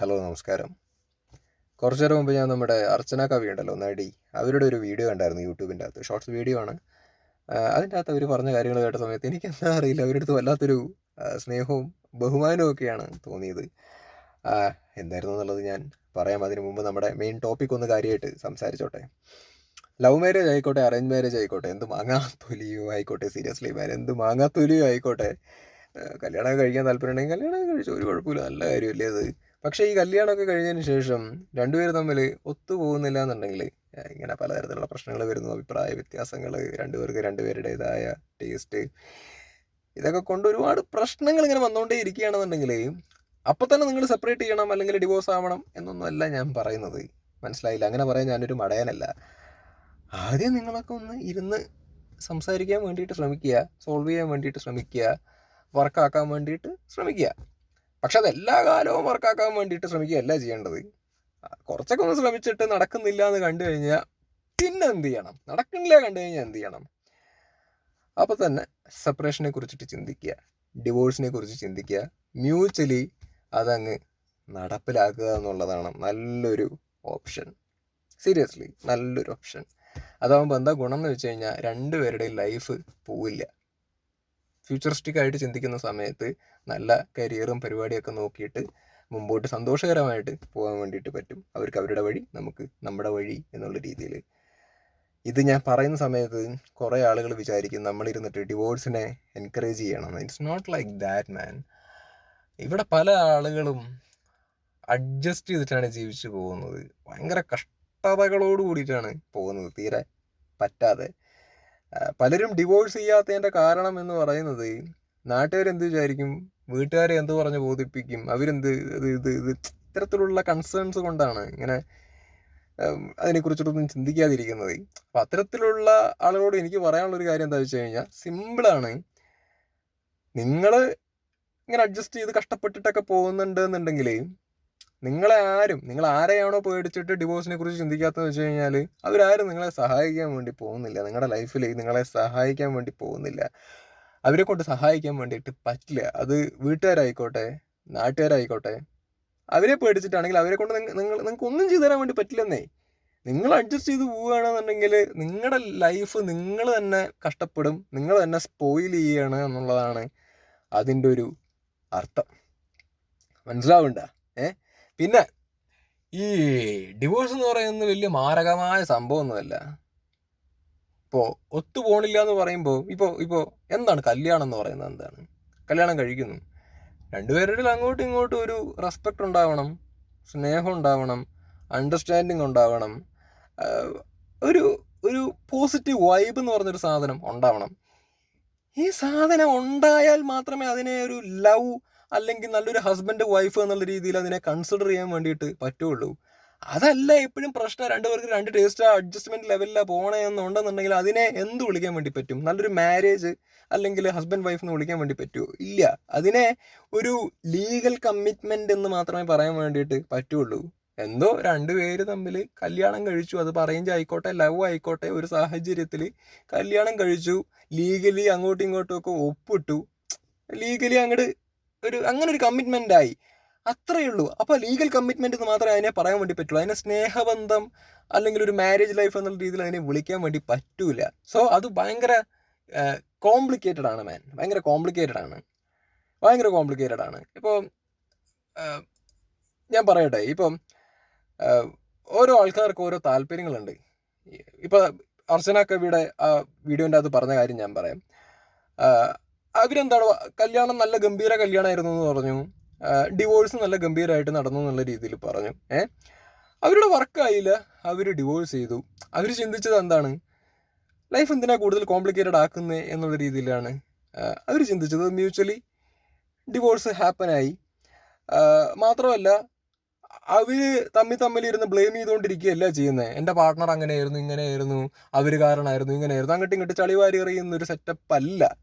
Hello നമസ്കാരം. കുറച്ചു നേരം മുമ്പ് ഞാൻ നമ്മുടെ അർച്ചന കവി ഉണ്ടല്ലോ നടി അവരുടെ ഒരു വീഡിയോ കണ്ടായിരുന്നു യൂട്യൂബിന്റെ അകത്ത്. ഷോർട്സ് വീഡിയോ ആണ്. അതിന്റെ അകത്ത് അവർ പറഞ്ഞ കാര്യങ്ങൾ കേട്ട സമയത്ത് എനിക്ക് എന്താ അറിയില്ല അവരുടെ അടുത്ത് വല്ലാത്തൊരു സ്നേഹവും ബഹുമാനവും ഒക്കെയാണ് തോന്നിയത്. എന്തായിരുന്നു എന്നുള്ളത് ഞാൻ പറയാം. അതിന് മുമ്പ് നമ്മുടെ മെയിൻ ടോപ്പിക് ഒന്ന് കാര്യമായിട്ട് സംസാരിച്ചോട്ടെ. ലവ് മാരേജ് ആയിക്കോട്ടെ അറേഞ്ച് മാരേജ് ആയിക്കോട്ടെ എന്ത് മാങ്ങാത്തൊലിയോ ആയിക്കോട്ടെ സീരിയസ്ലി മാരേജ് എന്ത് മാങ്ങാത്തൊലിയോ ആയിക്കോട്ടെ. കല്യാണം കഴിക്കാൻ താല്പര്യം ഉണ്ടെങ്കിൽ കല്യാണം കഴിച്ചു ഒരു കുഴപ്പമില്ല നല്ല കാര്യമല്ലേ അത്. പക്ഷേ ഈ കല്യാണമൊക്കെ കഴിഞ്ഞതിന് ശേഷം രണ്ടുപേരും തമ്മിൽ ഒത്തുപോകുന്നില്ല എന്നുണ്ടെങ്കിൽ ഇങ്ങനെ പലതരത്തിലുള്ള പ്രശ്നങ്ങൾ വരുന്നു അഭിപ്രായ വ്യത്യാസങ്ങൾ രണ്ടുപേർക്ക് രണ്ടുപേരുടേതായ ടേസ്റ്റ് ഇതൊക്കെ കൊണ്ട് ഒരുപാട് പ്രശ്നങ്ങൾ ഇങ്ങനെ വന്നുകൊണ്ടേ ഇരിക്കുകയാണെന്നുണ്ടെങ്കിൽ അപ്പം തന്നെ നിങ്ങൾ സെപ്പറേറ്റ് ചെയ്യണം അല്ലെങ്കിൽ ഡിവോഴ്സ് ആവണം എന്നൊന്നുമല്ല ഞാൻ പറയുന്നത്. മനസ്സിലായില്ല. അങ്ങനെ പറയാൻ ഞാനൊരു മടയനല്ല. ആദ്യം നിങ്ങളൊക്കെ ഒന്ന് ഇരുന്ന് സംസാരിക്കാൻ വേണ്ടിയിട്ട് ശ്രമിക്കുക സോൾവ് ചെയ്യാൻ വേണ്ടിയിട്ട് ശ്രമിക്കുക വർക്കാക്കാൻ വേണ്ടിയിട്ട് ശ്രമിക്കുക. പക്ഷെ അതെല്ലാ കാലവും വർക്കാക്കാൻ വേണ്ടിയിട്ട് ശ്രമിക്കുകയല്ല ചെയ്യേണ്ടത്. കുറച്ചൊക്കെ ഒന്ന് ശ്രമിച്ചിട്ട് നടക്കുന്നില്ല എന്ന് കണ്ടു കഴിഞ്ഞാൽ പിന്നെ എന്ത് ചെയ്യണം? നടക്കുന്നില്ല കണ്ടു കഴിഞ്ഞാൽ എന്ത് ചെയ്യണം? അപ്പോൾ തന്നെ സെപ്പറേഷനെ കുറിച്ചിട്ട് ചിന്തിക്കുക ഡിവോഴ്സിനെ കുറിച്ച് ചിന്തിക്കുക മ്യൂച്വലി അതങ്ങ് നടപ്പിലാക്കുക എന്നുള്ളതാണ് നല്ലൊരു ഓപ്ഷൻ സീരിയസ്ലി നല്ലൊരു ഓപ്ഷൻ അതാകുമ്പോൾ എന്താ ഗുണം എന്ന് വെച്ച് കഴിഞ്ഞാൽ രണ്ടുപേരുടെയും ലൈഫ് പോവില്ല. ഫ്യൂച്ചറിസ്റ്റിക് ആയിട്ട് ചിന്തിക്കുന്ന സമയത്ത് നല്ല കരിയറും പരിപാടിയൊക്കെ നോക്കിയിട്ട് മുമ്പോട്ട് സന്തോഷകരമായിട്ട് പോകാൻ വേണ്ടിയിട്ട് പറ്റും. അവർക്ക് അവരുടെ വഴി നമുക്ക് നമ്മുടെ വഴി എന്നുള്ള രീതിയിൽ ഇത് ഞാൻ പറയുന്ന സമയത്ത് കുറേ ആളുകൾ വിചാരിക്കും നമ്മളിരുന്നിട്ട് ഡിവോഴ്സിനെ എൻകറേജ് ചെയ്യണം. It's not like that man ഇവിടെ പല ആളുകളും അഡ്ജസ്റ്റ് ചെയ്തിട്ടാണ് ജീവിച്ചു പോകുന്നത്. ഭയങ്കര കഷ്ടതകളോട് കൂടിയിട്ടാണ് പോകുന്നത്. തീരെ പറ്റാതെ. പലരും ഡിവോഴ്സ് ചെയ്യാത്തതിന്റെ കാരണം എന്ന് പറയുന്നത് നാട്ടുകാരെന്ത് വിചാരിക്കും? വീട്ടുകാരെ എന്ത് പറഞ്ഞ് ബോധിപ്പിക്കും? അവരെന്ത് ഇത് ഇത് ഇത് ഇത്തരത്തിലുള്ള കൺസേൺസ് കൊണ്ടാണ് ഇങ്ങനെ അതിനെക്കുറിച്ചിട്ടൊന്നും ചിന്തിക്കാതിരിക്കുന്നത്. അപ്പം അത്തരത്തിലുള്ള ആളുകളോട് എനിക്ക് പറയാനുള്ളൊരു കാര്യം എന്താ വെച്ച് കഴിഞ്ഞാൽ സിമ്പിളാണ് നിങ്ങൾ ഇങ്ങനെ അഡ്ജസ്റ്റ് ചെയ്ത് കഷ്ടപ്പെട്ടിട്ടൊക്കെ പോകുന്നുണ്ട് എന്നുണ്ടെങ്കിൽ നിങ്ങളെ ആരും നിങ്ങൾ ആരെയാണോ പേടിച്ചിട്ട് ഡിവോഴ്സിനെ കുറിച്ച് ചിന്തിക്കാത്തതെന്ന് വെച്ച് കഴിഞ്ഞാൽ അവരാരും നിങ്ങളെ സഹായിക്കാൻ വേണ്ടി പോകുന്നില്ല. നിങ്ങളുടെ ലൈഫിൽ നിങ്ങളെ സഹായിക്കാൻ വേണ്ടി പോകുന്നില്ല. അവരെ കൊണ്ട് സഹായിക്കാൻ വേണ്ടിയിട്ട് പറ്റില്ല. അത് വീട്ടുകാരായിക്കോട്ടെ നാട്ടുകാരായിക്കോട്ടെ അവരെ പേടിച്ചിട്ടാണെങ്കിൽ അവരെ കൊണ്ട് നിങ്ങൾ നിങ്ങൾക്ക് ഒന്നും ചെയ്തു തരാൻ വേണ്ടി പറ്റില്ലെന്നേ. നിങ്ങൾ അഡ്ജസ്റ്റ് ചെയ്ത് പോവുകയാണെന്നുണ്ടെങ്കിൽ നിങ്ങളുടെ ലൈഫ് നിങ്ങൾ തന്നെ കഷ്ടപ്പെടും നിങ്ങൾ തന്നെ സ്പോയിൽ ചെയ്യുകയാണ് എന്നുള്ളതാണ് അതിന്റെ ഒരു അർത്ഥം. മനസ്സിലാവണ്ട പിന്നെ ഈ ഡിവോഴ്സ് എന്ന് പറയുന്നത് വലിയ മാരകമായ സംഭവമൊന്നുമല്ല ഇപ്പോൾ ഒത്തുപോണില്ല എന്ന് പറയുമ്പോൾ ഇപ്പോൾ ഇപ്പോൾ എന്താണ് കല്യാണം എന്ന് പറയുന്നത് എന്താണ്? കല്യാണം കഴിക്കുന്നു. രണ്ടുപേരുടെ അങ്ങോട്ടും ഇങ്ങോട്ടും ഒരു റെസ്പെക്റ്റ് ഉണ്ടാവണം സ്നേഹം ഉണ്ടാവണം അണ്ടർസ്റ്റാൻഡിങ് ഉണ്ടാവണം ഒരു ഒരു പോസിറ്റീവ് വൈബ് എന്ന് പറഞ്ഞൊരു സാധനം ഉണ്ടാവണം. ഈ സാധനം ഉണ്ടായാൽ മാത്രമേ അതിനെ ഒരു ലവ് അല്ലെങ്കിൽ നല്ലൊരു ഹസ്ബൻഡ് വൈഫ് എന്നുള്ള രീതിയിൽ അതിനെ കൺസിഡർ ചെയ്യാൻ വേണ്ടിയിട്ട് പറ്റുള്ളൂ. അതല്ല എപ്പോഴും പ്രശ്നം. രണ്ടുപേർക്ക് രണ്ട് ടേസ്റ്റ് അഡ്ജസ്റ്റ്മെന്റ് ലെവലിലാണ് പോകണേ എന്നുണ്ടെന്നുണ്ടെങ്കിൽ അതിനെ എന്ത് വിളിക്കാൻ വേണ്ടി പറ്റും? നല്ലൊരു മാരേജ് അല്ലെങ്കിൽ ഹസ്ബൻഡ് വൈഫ് എന്ന് വിളിക്കാൻ വേണ്ടി പറ്റുമോ ഇല്ല. അതിനെ ഒരു ലീഗൽ കമ്മിറ്റ്മെന്റ് എന്ന് മാത്രമേ പറയാൻ വേണ്ടിയിട്ട് പറ്റുള്ളൂ. എന്തോ രണ്ടുപേര് തമ്മിൽ കല്യാണം കഴിച്ചു. അത് പറയും ആയിക്കോട്ടെ ലവ് ആയിക്കോട്ടെ ഒരു സാഹചര്യത്തിൽ കല്യാണം കഴിച്ചു. ലീഗലി അങ്ങോട്ടും ഇങ്ങോട്ടും ഒക്കെ ഒപ്പിട്ടു. ലീഗലി അങ്ങോട്ട് ഒരു അങ്ങനെ ഒരു കമ്മിറ്റ്മെന്റ് ആയി. അത്രയേ ഉള്ളൂ. അപ്പോൾ ലീഗൽ കമ്മിറ്റ്മെന്റ് എന്ന് മാത്രമേ അതിനെ പറയാൻ വേണ്ടി പറ്റുള്ളൂ. അതിനെ സ്നേഹബന്ധം അല്ലെങ്കിൽ ഒരു മാരേജ് ലൈഫ് എന്നുള്ള രീതിയിൽ അതിനെ വിളിക്കാൻ വേണ്ടി പറ്റൂല. സോ അത് ഭയങ്കര കോംപ്ലിക്കേറ്റഡ് ആണ് മാൻ ഭയങ്കര കോംപ്ലിക്കേറ്റഡ് ആണ്. ഭയങ്കര കോംപ്ലിക്കേറ്റഡ് ആണ്. ഇപ്പോൾ ഞാൻ പറയട്ടെ. ഇപ്പം ഓരോ ആൾക്കാർക്ക് ഓരോ താല്പര്യങ്ങളുണ്ട്. ഇപ്പോൾ അർച്ചന കവിയുടെ ആ വീഡിയോന്റെ അത് പറഞ്ഞ കാര്യം ഞാൻ പറയാം. അവരെന്താണ് കല്യാണം നല്ല ഗംഭീര കല്യാണമായിരുന്നു എന്ന് പറഞ്ഞു. ഡിവോഴ്സ് നല്ല ഗംഭീരമായിട്ട് നടന്നു എന്നുള്ള രീതിയിൽ പറഞ്ഞു. ഏ? അവരുടെ വർക്കായില്ല അവർ ഡിവോഴ്സ് ചെയ്തു. അവർ ചിന്തിച്ചത് എന്താണ്? ലൈഫ് എന്തിനാ കൂടുതൽ കോംപ്ലിക്കേറ്റഡ് ആക്കുന്നത് എന്നുള്ള രീതിയിലാണ്. അവർ ചിന്തിച്ചത് മ്യൂച്വലി ഡിവോഴ്സ് ഹാപ്പനായി മാത്രമല്ല അവർ തമ്മിൽ തമ്മിൽ ഇരുന്ന് ബ്ലെയിം ചെയ്തുകൊണ്ടിരിക്കുകയല്ല ചെയ്യുന്നത് എന്റെ പാർട്ട്ണർ അങ്ങനെയായിരുന്നു ഇങ്ങനെയായിരുന്നു അവർ കാരണമായിരുന്നു ഇങ്ങനെയായിരുന്നു. അങ്ങോട്ടും ഇങ്ങോട്ട് ചളിവാരി എറിയുന്ന ഒരു സെറ്റപ്പ് അല്ല.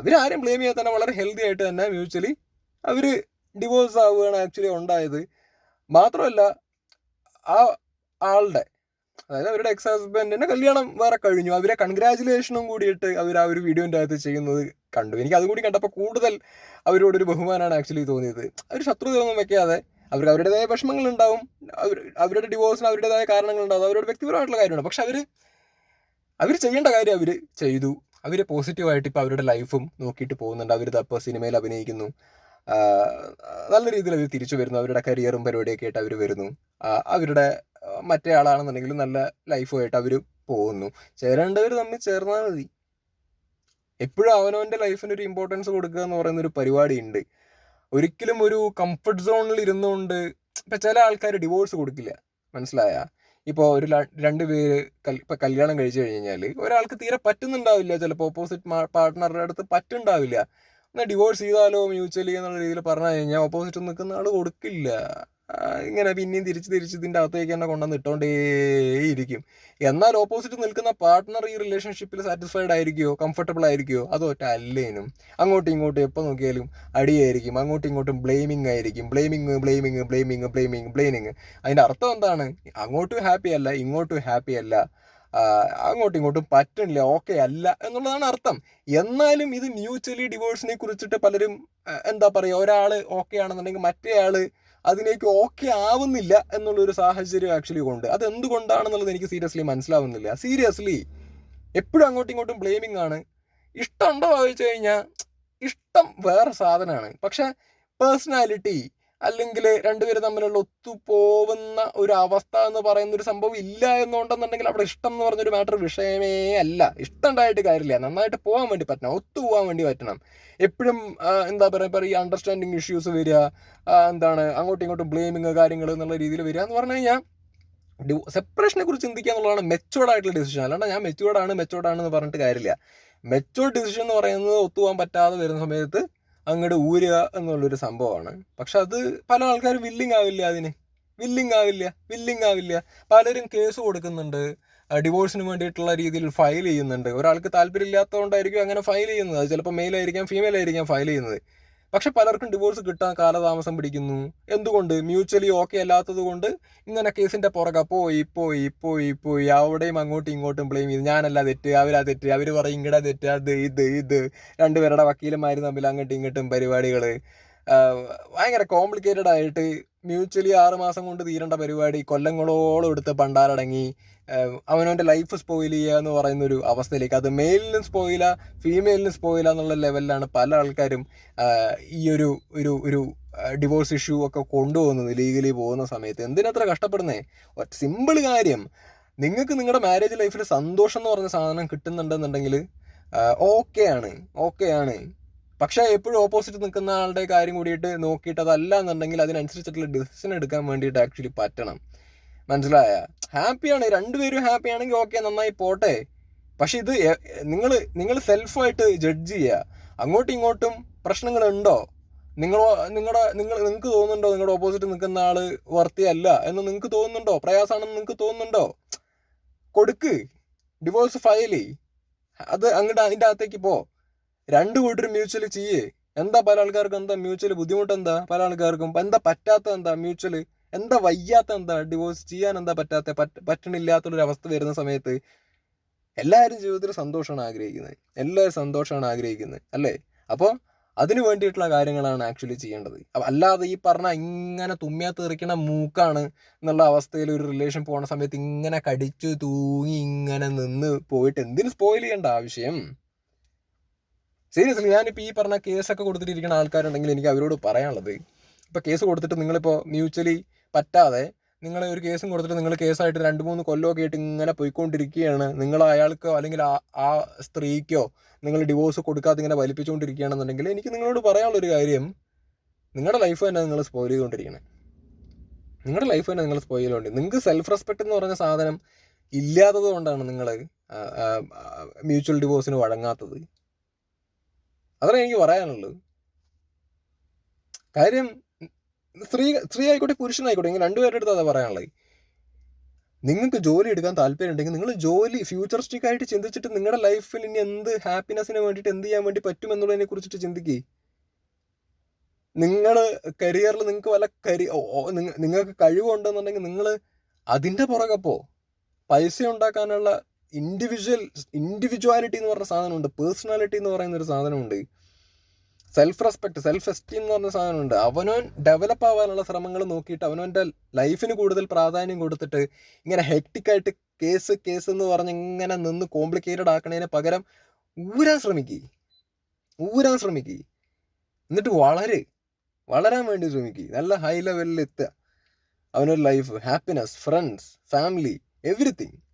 അവരാരും ബ്ലെയിം ചെയ്യാൻ തന്നെ വളരെ ഹെൽത്തി ആയിട്ട് തന്നെ മ്യൂച്വലി അവർ ഡിവോഴ്സ് ആവുകയാണ് ആക്ച്വലി ഉണ്ടായത്. മാത്രമല്ല ആ ആളുടെ അതായത് അവരുടെ എക്സ് ഹസ്ബൻഡിന്റെ കല്യാണം വേറെ കഴിഞ്ഞു. അവരെ കൺഗ്രാചുലേഷനും കൂടിയിട്ട് അവർ ആ ഒരു വീഡിയോന്റെ അകത്ത് ചെയ്യുന്നത് കണ്ടു. എനിക്ക് അതും കൂടി കണ്ടപ്പോൾ കൂടുതൽ അവരോടൊരു ബഹുമാനമാണ് ആക്ച്വലി തോന്നിയത്. അവർ ശത്രുതയൊന്നും വെക്കാതെ അവർക്ക് അവരുടേതായ വിഷമങ്ങളുണ്ടാവും അവർ അവരുടെ ഡിവോഴ്സിന് അവരുടേതായ കാരണങ്ങളുണ്ടാവും അവരുടെ വ്യക്തിപരമായിട്ടുള്ള കാര്യമാണ്. പക്ഷെ അവർ അവർ ചെയ്യേണ്ട കാര്യം അവർ ചെയ്തു. അവർ പോസിറ്റീവായിട്ട് ഇപ്പോൾ അവരുടെ ലൈഫും നോക്കിയിട്ട് പോകുന്നുണ്ട്. അവർ ഇപ്പോൾ സിനിമയിൽ അഭിനയിക്കുന്നു. നല്ല രീതിയിൽ അവർ തിരിച്ചു വരുന്നു. അവരുടെ കരിയറും പരിപാടിയൊക്കെ ആയിട്ട് അവർ വരുന്നു. അവരുടെ മറ്റേ ആളാണെന്നുണ്ടെങ്കിലും നല്ല ലൈഫുമായിട്ട് അവർ പോകുന്നു. ചേരേണ്ടവർ തമ്മിൽ ചേർന്നാൽ മതി. എപ്പോഴും അവനവന്റെ ലൈഫിന് ഒരു ഇമ്പോർട്ടൻസ് കൊടുക്കുക എന്ന് പറയുന്ന ഒരു പരിപാടി ഉണ്ട് ഒരിക്കലും ഒരു കംഫർട്ട് സോണിൽ ഇരുന്നുകൊണ്ട് ഇപ്പം ചില ആൾക്കാർ ഡിവോഴ്സ് കൊടുക്കില്ല. മനസ്സിലായ? ഇപ്പോൾ ഒരു രണ്ട് പേര് ഇപ്പം കല്യാണം കഴിച്ചു കഴിഞ്ഞാൽ ഒരാൾക്ക് തീരെ പറ്റുന്നുണ്ടാവില്ല. ചിലപ്പോൾ ഓപ്പോസിറ്റ് പാർട്ട്ണറുടെ അടുത്ത് പറ്റുണ്ടാവില്ല. എന്നാൽ ഡിവോഴ്സ് ചെയ്താലോ മ്യൂച്വലി എന്നുള്ള രീതിയിൽ പറഞ്ഞു കഴിഞ്ഞാൽ ഓപ്പോസിറ്റ് നിൽക്കുന്ന ആൾ കൊടുക്കില്ല. ഇങ്ങനെ പിന്നെയും തിരിച്ച് തിരിച്ച് ഇതിന്റെ അകത്തേക്ക് തന്നെ കൊണ്ടുവന്ന് ഇട്ടുകൊണ്ടേയിരിക്കും എന്നാൽ ഓപ്പോസിറ്റ് നിൽക്കുന്ന പാർട്ട്ണർ ഈ റിലേഷൻഷിപ്പിൽ സാറ്റിസ്ഫൈഡ് ആയിരിക്കുമോ കംഫർട്ടബിൾ ആയിരിക്കുമോ അതോ അല്ലേനും? അങ്ങോട്ടും ഇങ്ങോട്ടും എപ്പോൾ നോക്കിയാലും അടിയായിരിക്കും. അങ്ങോട്ടും ഇങ്ങോട്ടും ബ്ലെയിമിംഗ് ആയിരിക്കും. Blaming blaming blaming blaming blaming അതിന്റെ അർത്ഥം എന്താണ്? അങ്ങോട്ടും ഹാപ്പി അല്ല ഇങ്ങോട്ടും ഹാപ്പി അല്ല. അങ്ങോട്ടും ഇങ്ങോട്ടും പറ്റണില്ല ഓക്കെ അല്ല എന്നുള്ളതാണ് അർത്ഥം. എന്നാലും ഇത് മ്യൂച്വലി ഡിവോഴ്സിനെ കുറിച്ചിട്ട് പലരും എന്താ പറയുക ഒരാൾ ഓക്കെ ആണെന്നുണ്ടെങ്കിൽ മറ്റേ ആൾ അതിലേക്ക് ഓക്കെ ആവുന്നില്ല എന്നുള്ളൊരു സാഹചര്യം ആക്ച്വലി ഉണ്ട്. അത് എന്തുകൊണ്ടാണെന്നുള്ളത് എനിക്ക് സീരിയസ്ലി മനസ്സിലാവുന്നില്ല. സീരിയസ്ലി എപ്പോഴും അങ്ങോട്ടും ഇങ്ങോട്ടും ബ്ലെയിമിംഗ് ആണ്. ഇഷ്ടം ഉണ്ടോ ചോദിച്ചു കഴിഞ്ഞാൽ ഇഷ്ടം വേറെ സാധനമാണ്. പക്ഷെ പേഴ്സണാലിറ്റി അല്ലെങ്കിൽ രണ്ടുപേരും തമ്മിലുള്ള ഒത്തുപോകുന്ന ഒരു അവസ്ഥ എന്ന് പറയുന്ന ഒരു സംഭവം ഇല്ല എന്നുണ്ടെന്നുണ്ടെങ്കിൽ അവിടെ ഇഷ്ടം എന്ന് പറഞ്ഞൊരു മാറ്റർ വിഷയമേ അല്ല. ഇഷ്ടം ഉണ്ടായിട്ട് കാര്യമില്ല. നന്നായിട്ട് പോകാൻ വേണ്ടി പറ്റണം. ഒത്തുപോകാൻ വേണ്ടി പറ്റണം. എപ്പോഴും എന്താ പറയുക ഇപ്പോൾ ഈ അണ്ടർസ്റ്റാൻഡിങ് ഇഷ്യൂസ് വരിക എന്താണ് അങ്ങോട്ടും ഇങ്ങോട്ടും ബ്ലെയിമിങ് കാര്യങ്ങൾ എന്നുള്ള രീതിയിൽ വരിക എന്ന് പറഞ്ഞു കഴിഞ്ഞാൽ സെപ്പറേഷനെ കുറിച്ച് ചിന്തിക്കുക എന്നുള്ളതാണ് മെച്ചുവേർഡ് ആയിട്ടുള്ള ഡിസിഷൻ അല്ലാണ്ട് ഞാൻ മെച്ചുവേർഡ് ആണ് മെച്ചുവേർഡ് ആണെന്ന് പറഞ്ഞിട്ട് കാര്യമില്ല. മെച്ചുവേർഡ് ഡിസിഷൻ എന്ന് പറയുന്നത് ഒത്തുപോകാൻ പറ്റാതെ വരുന്ന സമയത്ത് അങ്ങോട്ട് ഊരുക എന്നുള്ളൊരു സംഭവമാണ്. പക്ഷെ അത് പല ആൾക്കാരും വില്ലിങ് ആവില്ല അതിന്. വില്ലിങ് ആവില്ല വില്ലിങ് ആവില്ല. പലരും കേസ് കൊടുക്കുന്നുണ്ട്. ഡിവോഴ്സിന് വേണ്ടിയിട്ടുള്ള രീതിയിൽ ഫയൽ ചെയ്യുന്നുണ്ട്. ഒരാൾക്ക് താല്പര്യമില്ലാത്തതുകൊണ്ടായിരിക്കും അങ്ങനെ ഫയൽ ചെയ്യുന്നത്. അത് ചിലപ്പോൾ മെയിൽ ആയിരിക്കാം ഫീമെയിൽ ആയിരിക്കാം ഫയൽ ചെയ്യുന്നത്. പക്ഷെ പലർക്കും ഡിവോഴ്സ് കിട്ടാൻ കാലതാമസം പിടിക്കുന്നു. എന്തുകൊണ്ട്? മ്യൂച്വലി ഓക്കെ അല്ലാത്തത് കൊണ്ട് ഇങ്ങനെ കേസിന്റെ പുറകെ പോയി പോയി പോയി പോയി. അവിടെയും അങ്ങോട്ടും ഇങ്ങോട്ടും ബ്ലെയിം ചെയ്ത്. ഞാനല്ല തെറ്റ് അവരാ തെറ്റ്. അവർ പറയും ഇങ്ങടെ തെറ്റ് അത് ഇത് ഇത്. രണ്ടുപേരുടെ വക്കീലന്മാർ തമ്മിൽ അങ്ങോട്ടും ഇങ്ങോട്ടും പരിപാടികൾ ഭയങ്കര കോംപ്ലിക്കേറ്റഡ് ആയിട്ട് മ്യൂച്വലി ആറ് മാസം കൊണ്ട് തീരേണ്ട പരിപാടി കൊല്ലങ്ങളോളം എടുത്ത് പണ്ടാരടങ്ങി അവനവന്റെ ലൈഫ് സ്പോയിൽ ചെയ്യുക എന്ന് പറയുന്നൊരു അവസ്ഥയിലേക്ക്. അത് മെയിലിനും സ്പോയില ഫീമെയിലിനും സ്പോയില എന്നുള്ള ലെവലിലാണ് പല ആൾക്കാരും ഈ ഒരു ഒരു ഒരു ഡിവോഴ്സ് ഇഷ്യൂ ഒക്കെ കൊണ്ടുപോകുന്നത് ലീഗലി പോകുന്ന സമയത്ത്. എന്തിനത്ര കഷ്ടപ്പെടുന്നേ? സിമ്പിൾ കാര്യം. നിങ്ങൾക്ക് നിങ്ങളുടെ മാരേജ് ലൈഫിൽ സന്തോഷം എന്ന് പറഞ്ഞ സാധനം കിട്ടുന്നുണ്ടെന്നുണ്ടെങ്കിൽ ഓക്കെ ആണ്. ഓക്കെ ആണ്. പക്ഷേ എപ്പോഴും ഓപ്പോസിറ്റ് നിൽക്കുന്ന ആളുടെ കാര്യം കൂടിയിട്ട് നോക്കിയിട്ട് അതല്ല എന്നുണ്ടെങ്കിൽ അതിനനുസരിച്ചിട്ടുള്ള ഡിസിഷൻ എടുക്കാൻ വേണ്ടിയിട്ട് ആക്ച്വലി പറ്റണം. മനസ്സിലായ? ഹാപ്പിയാണ് രണ്ടുപേരും ഹാപ്പി ആണെങ്കിൽ ഓക്കെ നന്നായി പോട്ടെ. പക്ഷെ ഇത് നിങ്ങൾ നിങ്ങൾ സെൽഫായിട്ട് ജഡ്ജ് ചെയ്യുക. അങ്ങോട്ടും ഇങ്ങോട്ടും പ്രശ്നങ്ങളുണ്ടോ? നിങ്ങൾ നിങ്ങളുടെ നിങ്ങൾ നിങ്ങൾക്ക് തോന്നുന്നുണ്ടോ നിങ്ങളുടെ ഓപ്പോസിറ്റ് നിൽക്കുന്ന ആൾ വർത്തി അല്ല എന്ന് നിങ്ങൾക്ക് തോന്നുന്നുണ്ടോ? പ്രയാസമാണെന്ന് നിങ്ങൾക്ക് തോന്നുന്നുണ്ടോ? കൊടുക്ക്. ഡിവോഴ്സ് ഫയൽ അത് അങ്ങോട്ട് അതിന്റെ അകത്തേക്ക് പോ. രണ്ടു കൂട്ടരും മ്യൂച്വൽ ചെയ്യേ. എന്താ പല ആൾക്കാർക്കും എന്താ മ്യൂച്വൽ ബുദ്ധിമുട്ട് എന്താ പല ആൾക്കാർക്കും എന്താ പറ്റാത്ത എന്താ മ്യൂച്വൽ എന്താ വയ്യാത്ത എന്താ? ഡിവോഴ്സ് ചെയ്യാൻ എന്താ പറ്റാത്ത? പറ്റണില്ലാത്ത പറ്റണില്ലാത്തൊരു അവസ്ഥ വരുന്ന സമയത്ത് എല്ലാവരും ജീവിതത്തിൽ സന്തോഷമാണ് ആഗ്രഹിക്കുന്നത്. എല്ലാവരും സന്തോഷമാണ് ആഗ്രഹിക്കുന്നത് അല്ലേ? അപ്പോൾ അതിന് വേണ്ടിയിട്ടുള്ള കാര്യങ്ങളാണ് ആക്ച്വലി ചെയ്യേണ്ടത്. അല്ലാതെ ഈ പറഞ്ഞ ഇങ്ങനെ തുമ്മിയാ തെറിക്കണ മൂക്കാണ് എന്നുള്ള അവസ്ഥയിൽ ഒരു റിലേഷൻ പോണ സമയത്ത് ഇങ്ങനെ കടിച്ചു തൂങ്ങി ഇങ്ങനെ നിന്ന് പോയിട്ട് എന്തിനു സ്പോയിൽ ചെയ്യേണ്ട ആവശ്യം. സീരിയസ്ലി ഞാനിപ്പോൾ ഈ പറഞ്ഞ കേസൊക്കെ കൊടുത്തിട്ടിരിക്കുന്ന ആൾക്കാരുണ്ടെങ്കിൽ എനിക്ക് അവരോട് പറയാനുള്ളത്. ഇപ്പോൾ കേസ് കൊടുത്തിട്ട് നിങ്ങളിപ്പോൾ മ്യൂച്വലി പറ്റാതെ നിങ്ങൾ ഒരു കേസും കൊടുത്തിട്ട് നിങ്ങൾ കേസായിട്ട് രണ്ട് മൂന്ന് കൊല്ലമൊക്കെ ആയിട്ട് ഇങ്ങനെ പോയിക്കൊണ്ടിരിക്കുകയാണ്. നിങ്ങൾ അയാൾക്കോ അല്ലെങ്കിൽ ആ സ്ത്രീക്കോ നിങ്ങൾ ഡിവോഴ്സ് കൊടുക്കാതെ ഇങ്ങനെ വലിപ്പിച്ചുകൊണ്ടിരിക്കുകയാണെന്നുണ്ടെങ്കിൽ എനിക്ക് നിങ്ങളോട് പറയാനുള്ളൊരു കാര്യം നിങ്ങളുടെ ലൈഫ് തന്നെ നിങ്ങൾ സ്പോയിൽ ചെയ്തുകൊണ്ടിരിക്കണേ. നിങ്ങളുടെ ലൈഫ് തന്നെ നിങ്ങൾ സ്പോയിൽ ചെയ്തുകൊണ്ട് നിങ്ങൾക്ക് സെൽഫ് റെസ്പെക്റ്റ് എന്ന് പറഞ്ഞ സാധനം ഇല്ലാത്തത് കൊണ്ടാണ് നിങ്ങൾ മ്യൂച്വൽ ഡിവോഴ്സിന് വഴങ്ങാത്തത്. അതാണ് എനിക്ക് പറയാനുള്ളത്. കാര്യം സ്ത്രീ സ്ത്രീ ആയിക്കോട്ടെ പുരുഷനായിക്കോട്ടെ ഇങ്ങനെ രണ്ടുപേരുടെ അടുത്ത് അതാ പറയാനുള്ളത്. നിങ്ങൾക്ക് ജോലി എടുക്കാൻ താല്പര്യം ഉണ്ടെങ്കിൽ നിങ്ങൾ ജോലി ഫ്യൂച്ചറിസ്റ്റിക് ആയിട്ട് ചിന്തിച്ചിട്ട് നിങ്ങളുടെ ലൈഫിൽ ഇനി എന്ത് ഹാപ്പിനെസ്സിന് വേണ്ടിയിട്ട് എന്ത് ചെയ്യാൻ വേണ്ടി പറ്റും എന്നുള്ളതിനെ കുറിച്ചിട്ട് ചിന്തിക്കേ. നിങ്ങൾ കരിയറിൽ നിങ്ങൾക്ക് വല്ല കരി നിങ്ങൾക്ക് കഴിവുണ്ടെന്നുണ്ടെങ്കിൽ നിങ്ങൾ അതിന്റെ പുറകെ പോ. പൈസ ഉണ്ടാക്കാനുള്ള ഇൻഡിവിജ്വൽ ഇൻഡിവിജ്വാലിറ്റി എന്ന് പറഞ്ഞ സാധനമുണ്ട്. പേഴ്സണാലിറ്റി എന്ന് പറയുന്ന ഒരു സാധനമുണ്ട്. സെൽഫ് റെസ്പെക്ട് സെൽഫ് എസ്റ്റീം എന്ന് പറഞ്ഞ സാധനമുണ്ട്. അവനവൻ ഡെവലപ്പ് ആവാനുള്ള ശ്രമങ്ങൾ നോക്കിയിട്ട് അവനവന്റെ ലൈഫിന് കൂടുതൽ പ്രാധാന്യം കൊടുത്തിട്ട് ഇങ്ങനെ ഹെക്ടിക്കായിട്ട് കേസ് കേസ് എന്ന് പറഞ്ഞ് ഇങ്ങനെ നിന്ന് കോംപ്ലിക്കേറ്റഡ് ആക്കണതിന് പകരം ഊരാൻ ശ്രമിക്കുക ഊരാൻ ശ്രമിക്കുക എന്നിട്ട് വളരെ. വളരാൻ വേണ്ടി ശ്രമിക്കുക നല്ല ഹൈ ലെവലിൽ എത്തുക. അവനൊരു life happiness friends family everything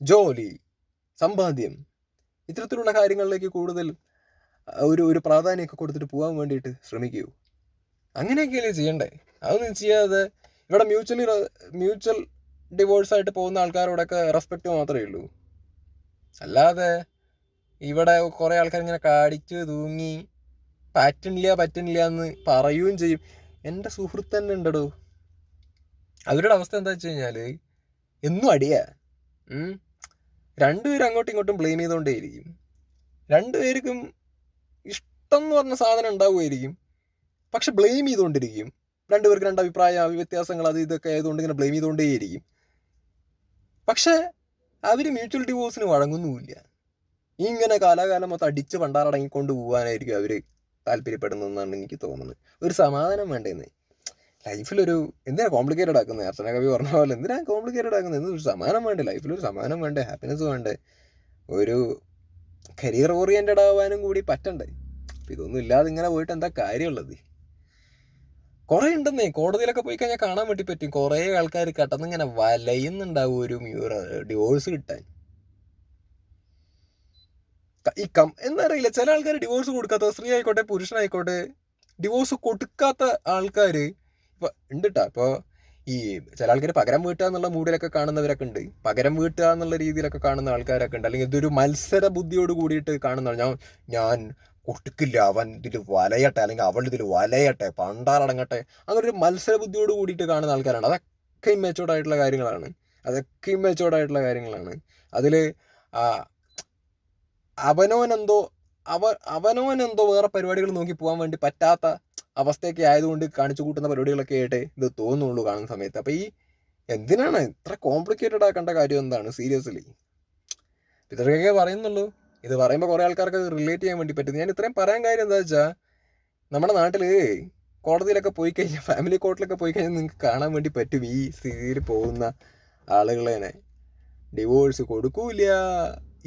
ജോലി സമ്പാദ്യം ഇത്തരത്തിലുള്ള കാര്യങ്ങളിലേക്ക് കൂടുതൽ ഒരു ഒരു പ്രാധാന്യമൊക്കെ കൊടുത്തിട്ട് പോകാൻ വേണ്ടിയിട്ട് ശ്രമിക്കൂ. അങ്ങനെയൊക്കെയല്ലേ ചെയ്യണ്ടേ? അതൊന്നും ചെയ്യാതെ ഇവിടെ മ്യൂച്വലി മ്യൂച്വൽ ഡിവോഴ്സ് ആയിട്ട് പോകുന്ന ആൾക്കാരോടൊക്കെ റെസ്പെക്റ്റ് മാത്രമേ ഉള്ളൂ. അല്ലാതെ ഇവിടെ കുറേ ആൾക്കാർ ഇങ്ങനെ കാടിച്ച് തൂങ്ങി പറ്റണില്ല പറ്റണില്ല എന്ന് പറയുകയും ചെയ്യും. എന്റെ സുഹൃത്ത് തന്നെ ഉണ്ടടോ. അവരുടെ അവസ്ഥ എന്താ വെച്ച് കഴിഞ്ഞാൽ എന്നും അടിയാ. രണ്ടുപേരും അങ്ങോട്ടും ഇങ്ങോട്ടും ബ്ലെയിം ചെയ്തുകൊണ്ടേയിരിക്കും രണ്ടുപേർക്കും ഇഷ്ടം എന്ന് പറഞ്ഞ സാധനം ഉണ്ടാവുമായിരിക്കും. പക്ഷെ ബ്ലെയിം ചെയ്തുകൊണ്ടിരിക്കും രണ്ടുപേർക്ക് രണ്ട് അഭിപ്രായ വ്യത്യാസങ്ങൾ അത് ഇതൊക്കെ ആയതുകൊണ്ട് ഇങ്ങനെ ബ്ലെയിം ചെയ്തുകൊണ്ടേയിരിക്കും പക്ഷെ അവർ മ്യൂച്വൽ ഡിവോഴ്സിന് വഴങ്ങുന്നുമില്ല. ഇങ്ങനെ കാലാകാലം മൊത്തം അടിച്ച് പണ്ടാറടങ്ങിക്കൊണ്ട് പോകാനായിരിക്കും അവർ താല്പര്യപ്പെടുന്നതെന്നാണ് എനിക്ക് തോന്നുന്നത്. ഒരു സമാധാനം വേണ്ടേന്ന്. ലൈഫിലൊരു എന്തിനാ കോംപ്ലിക്കേറ്റഡ് ആക്കുന്നത്? അർച്ചന കവി പറഞ്ഞ പോലെ എന്തിനാ കോംപ്ലിക്കേറ്റഡ് ആക്കുന്നത്? എന്തൊരു സമാനം വേണ്ടേ? ലൈഫിലൊരു സമാനം വേണ്ടേ? ഹാപ്പിനെസ് വേണ്ടേ? ഒരു കരിയർ ഓറിയന്റഡ് ആവാനും കൂടി പറ്റണ്ടേ? അപ്പം ഇതൊന്നും ഇല്ലാതെ ഇങ്ങനെ പോയിട്ട് എന്താ കാര്യമുള്ളത്? കുറേ ഉണ്ടെന്നേ. കോടതിയിലൊക്കെ പോയി കഴിഞ്ഞാൽ കാണാൻ വേണ്ടി പറ്റും. കുറേ ആൾക്കാർ കട്ടന്ന് ഇങ്ങനെ വലയുന്നുണ്ടാവും ഒരു ഡിവോഴ്സ് കിട്ടാൻ. ഈ കം എന്നറിയില്ല ചില ആൾക്കാർ ഡിവോഴ്സ് കൊടുക്കാത്ത സ്ത്രീ ആയിക്കോട്ടെ പുരുഷനായിക്കോട്ടെ ഡിവോഴ്സ് കൊടുക്കാത്ത ആൾക്കാർ ഇപ്പൊ ഉണ്ട് കേട്ടോ ഈ ചില ആൾക്കാർ പകരം വീട്ടുക എന്നുള്ള മൂഡിലൊക്കെ കാണുന്നവരൊക്കെ ഉണ്ട് പകരം വീട്ടുക എന്നുള്ള രീതിയിലൊക്കെ കാണുന്ന ആൾക്കാരൊക്കെ ഉണ്ട് അല്ലെങ്കിൽ ഇതൊരു മത്സര ബുദ്ധിയോട് കൂടിയിട്ട് കാണുന്ന ഞാൻ ഞാൻ കൊടുക്കില്ല അവൻ ഇതിൽ വലയട്ടെ. അല്ലെങ്കിൽ അവൾ ഇതിൽ വലയട്ടെ. പണ്ടാറടങ്ങട്ടെ അങ്ങനെ ഒരു മത്സര ബുദ്ധിയോട് കൂടിയിട്ട് കാണുന്ന ആൾക്കാരാണ്. അതൊക്കെ ഇമ്മേച്ചോർഡ് ആയിട്ടുള്ള കാര്യങ്ങളാണ്. അതൊക്കെ ഇമ്മേച്ചോർഡ് ആയിട്ടുള്ള കാര്യങ്ങളാണ്. അതിൽ അവനോനെന്തോ അവ അവനോനെന്തോ വേറെ പരിപാടികൾ നോക്കി പോകാൻ വേണ്ടി പറ്റാത്ത അവസ്ഥയൊക്കെ ആയതുകൊണ്ട് കാണിച്ചു കൂട്ടുന്ന പരിപാടികളൊക്കെ ആയിട്ട് ഇത് തോന്നുള്ളൂ കാണുന്ന സമയത്ത്. അപ്പോൾ ഈ എന്തിനാണ് ഇത്ര കോംപ്ലിക്കേറ്റഡ് ആക്കേണ്ട കാര്യം എന്താണ്? സീരിയസ്ലി ഇത്രയൊക്കെ പറയുന്നുള്ളൂ. ഇത് പറയുമ്പോൾ കുറേ ആൾക്കാർക്ക് റിലേറ്റ് ചെയ്യാൻ വേണ്ടി പറ്റും. ഞാൻ ഇത്രയും പറയാൻ കാര്യം എന്താ വെച്ചാൽ നമ്മുടെ നാട്ടിൽ കോടതിയിലൊക്കെ പോയി കഴിഞ്ഞാൽ ഫാമിലി കോർട്ടിലൊക്കെ പോയി കഴിഞ്ഞാൽ നിങ്ങൾക്ക് കാണാൻ വേണ്ടി പറ്റും ഈ സ്ഥിതിയിൽ പോകുന്ന ആളുകളെ ഡിവോഴ്സ് കൊടുക്കൂല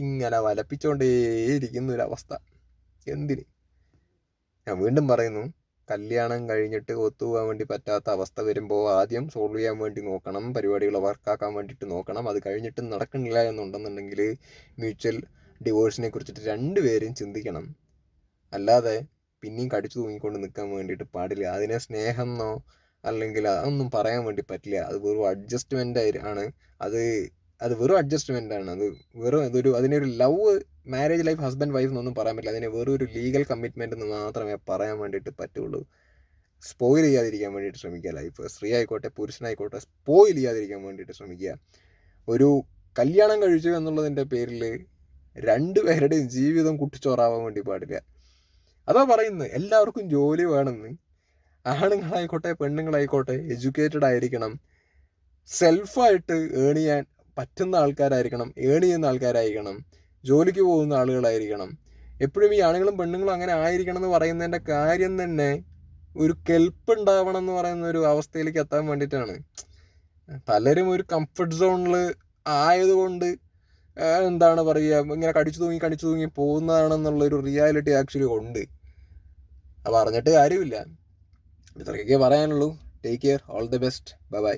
ഇങ്ങനെ വലപ്പിച്ചുകൊണ്ടേയിരിക്കുന്ന ഒരു അവസ്ഥ. എന്തിന്? ഞാൻ വീണ്ടും പറയുന്നു കല്യാണം കഴിഞ്ഞിട്ട് ഒത്തുപോകാൻ വേണ്ടി പറ്റാത്ത അവസ്ഥ വരുമ്പോൾ ആദ്യം സോൾവ് ചെയ്യാൻ വേണ്ടി നോക്കണം പരിപാടികൾ വർക്കാക്കാൻ വേണ്ടിയിട്ട് നോക്കണം. അത് കഴിഞ്ഞിട്ട് നടക്കുന്നില്ല എന്നുണ്ടെന്നുണ്ടെങ്കിൽ മ്യൂച്വൽ ഡിവോഴ്സിനെ കുറിച്ചിട്ട് രണ്ടുപേരും ചിന്തിക്കണം. അല്ലാതെ പിന്നെയും കടിച്ചു തൂങ്ങിക്കൊണ്ട് നിൽക്കാൻ വേണ്ടിയിട്ട് പാടില്ല. അതിനെ സ്നേഹം എന്നോ അല്ലെങ്കിൽ അതൊന്നും പറയാൻ വേണ്ടി പറ്റില്ല. അത് വെറും അഡ്ജസ്റ്റ്മെന്റ് ആണ്. അത് അത് വെറും അഡ്ജസ്റ്റ്മെന്റ് ആണ്. അത് വെറും ഇതൊരു അതിനൊരു love marriage life husband wife എന്നൊന്നും പറയാൻ പറ്റില്ല. അതിനെ വെറും ഒരു ലീഗൽ കമ്മിറ്റ്മെന്റ് എന്ന് മാത്രമേ പറയാൻ വേണ്ടിയിട്ട് പറ്റുള്ളൂ. സ്പോയിൽ ചെയ്യാതിരിക്കാൻ വേണ്ടിയിട്ട് ശ്രമിക്കുക ലൈഫ് സ്ത്രീ ആയിക്കോട്ടെ പുരുഷനായിക്കോട്ടെ സ്പോയിൽ ചെയ്യാതിരിക്കാൻ വേണ്ടിയിട്ട് ശ്രമിക്കുക. ഒരു കല്യാണം കഴിച്ചു എന്നുള്ളതിന്റെ പേരിൽ രണ്ടുപേരുടെയും ജീവിതം കുട്ടിച്ചോറാവാൻ വേണ്ടി പാടില്ല. അതാ പറയുന്നത്. എല്ലാവർക്കും ജോലി വേണമെന്ന്. ആണുങ്ങളായിക്കോട്ടെ പെണ്ണുങ്ങളായിക്കോട്ടെ എഡ്യൂക്കേറ്റഡ് ആയിരിക്കണം. സെൽഫായിട്ട് ഏൺ ചെയ്യാൻ പറ്റുന്ന ആൾക്കാരായിരിക്കണം ഏൺ ചെയ്യുന്ന ആൾക്കാരായിരിക്കണം ജോലിക്ക് പോകുന്ന ആളുകളായിരിക്കണം. എപ്പോഴും ഈ ആണുങ്ങളും പെണ്ണുങ്ങളും അങ്ങനെ ആയിരിക്കണം എന്ന് പറയുന്നതിന്റെ കാര്യം തന്നെ ഒരു കെൽപ്പ് ഉണ്ടാവണം എന്ന് പറയുന്ന ഒരു അവസ്ഥയിലേക്ക് എത്താൻ വേണ്ടിയിട്ടാണ്. പലരും ഒരു കംഫർട്ട് സോണിൽ ആയതുകൊണ്ട് എന്താണ് പറയുക ഇങ്ങനെ കടിച്ചു തൂങ്ങി കടിച്ചു തൂങ്ങി പോകുന്നതാണെന്നുള്ളൊരു റിയാലിറ്റി ആക്ച്വലി ഉണ്ട്. അത് പറഞ്ഞിട്ട് കാര്യമില്ല. ഇത്രയൊക്കെ പറയാനുള്ളൂ. Take care all the best bye bye